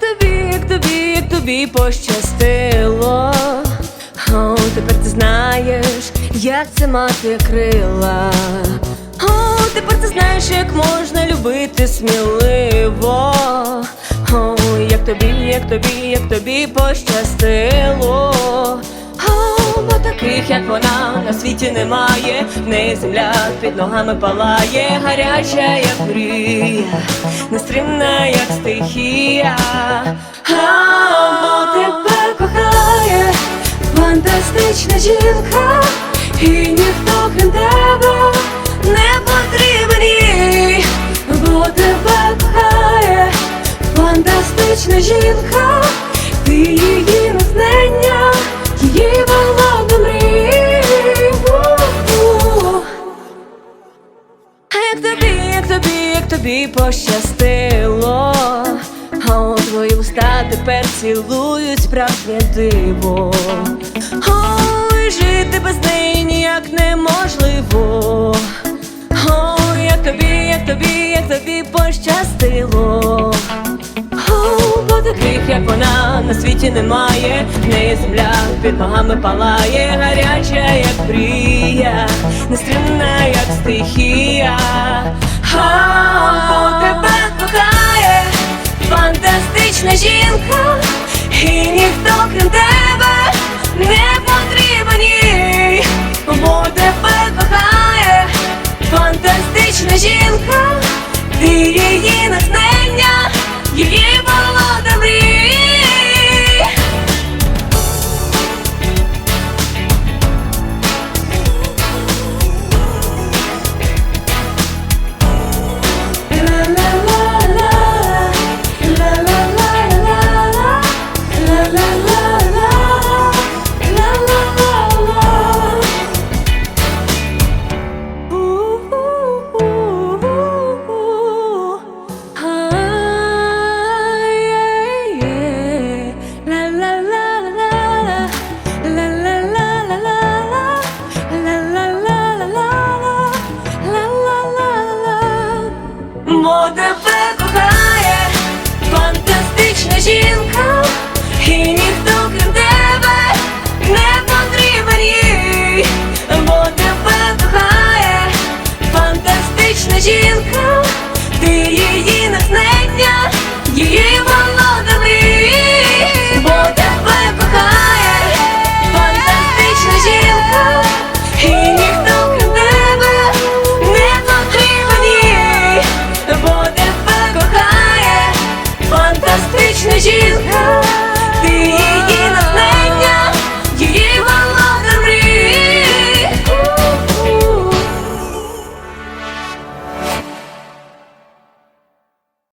тобі як тобі, тобі пощастило. О, тепер ти знаєш, як це мати крила. О, тепер ти знаєш, як можна любити сміливо. О, як тобі, як тобі, як тобі пощастило. Таких, як вона, на світі немає, в неї земля під ногами палає, гаряча, як мрія, нестримна, як стихія. А, тебе кохає фантастична жінка, і ніхто крім тебе не потрібен їй, бо тебе кохає фантастична жінка, як тобі, як тобі, як тобі пощастило, а у твої уста тепер цілують справжнє диво. Ой, жити без неї ніяк неможливо. Таких, як вона, на світі немає, в неї земля під ногами палає, гаряча, як прія, нестримна, як стихія. Бо тебе кохає фантастична жінка, і ніхто крім тебе не потрібен їй, бо тебе кохає фантастична жінка, ти її натхнення, її волода мрій. Бо тебе кохає фантастична жінка, і ніхто крім тебе не потрібен їй, бо тебе кохає фантастична жінка, ти її натхнення, її волода Стрічна жінка. ти